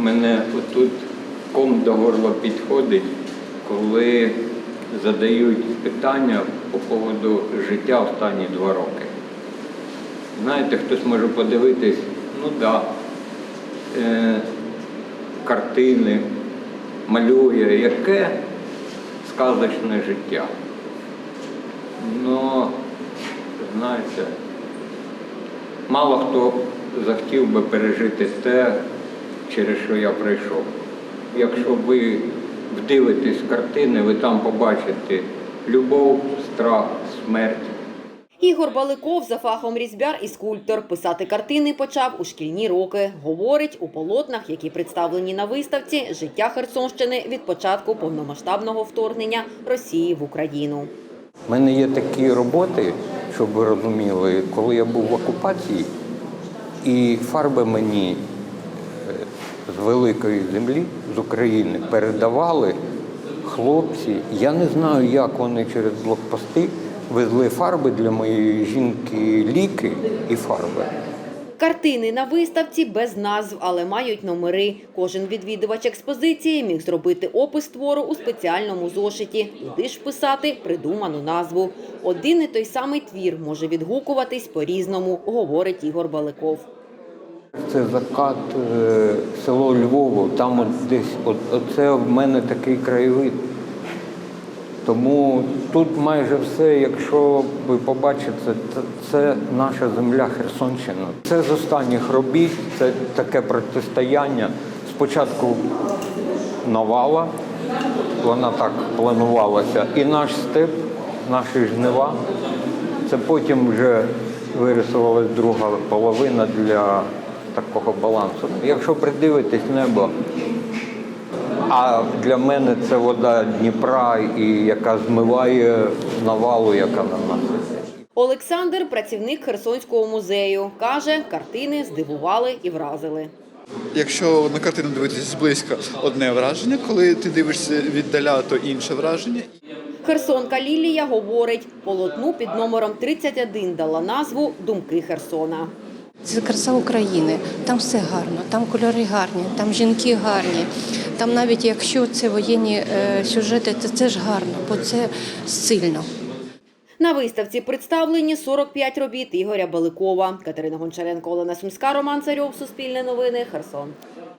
Мене отут ком до горла підходить, коли задають питання по поводу життя останні два роки. Знаєте, хтось може подивитись, ну так, да, е, картини, малює, яке сказочне життя. Ну, знаєте, мало хто захотів би пережити те, через що я прийшов. Якщо ви вдивитесь картини, ви там побачите любов, страх, смерть. Ігор Баликов за фахом різьбяр і скульптор. Писати картини почав у шкільні роки. Говорить, у полотнах, які представлені на виставці, життя Херсонщини від початку повномасштабного вторгнення Росії в Україну. У мене є такі роботи, щоб ви розуміли, коли я був в окупації, і фарби мені з великої землі, з України, передавали хлопці. Я не знаю, як вони через блокпости везли фарби для моєї жінки, ліки і фарби. Картини на виставці без назв, але мають номери. Кожен відвідувач експозиції міг зробити опис твору у спеціальному зошиті, туди ж вписати придуману назву. Один і той самий твір може відгукуватись по-різному, говорить Ігор Баликов. Це закат е, село Львово, там от десь, от, оце в мене такий краєвид. Тому тут майже все, якщо ви побачите, це, це наша земля Херсонщина. Це з останніх робіт, це таке протистояння. Спочатку навала, вона так планувалася, і наш степ, наші жнива. Це потім вже вирисувалась друга половина для такого балансу. Якщо придивитись небо, а для мене це вода Дніпра, і яка змиває навалу, яка на нас. Олександр працівник Херсонського музею. Каже, картини здивували і вразили. Якщо на картину дивитися зблизька одне враження, коли ти дивишся віддаля, то інше враження. Херсонка Лілія говорить, полотну під номером 31 дала назву Думки Херсона. Це краса України. Там все гарно, там кольори гарні, там жінки гарні. Там навіть якщо це воєнні е, сюжети, то це ж гарно, бо це сильно. На виставці представлені 45 робіт Ігоря Баликова. Катерина Гончаренко, Олена Сумська, Роман Царьов, Суспільне новини, Херсон.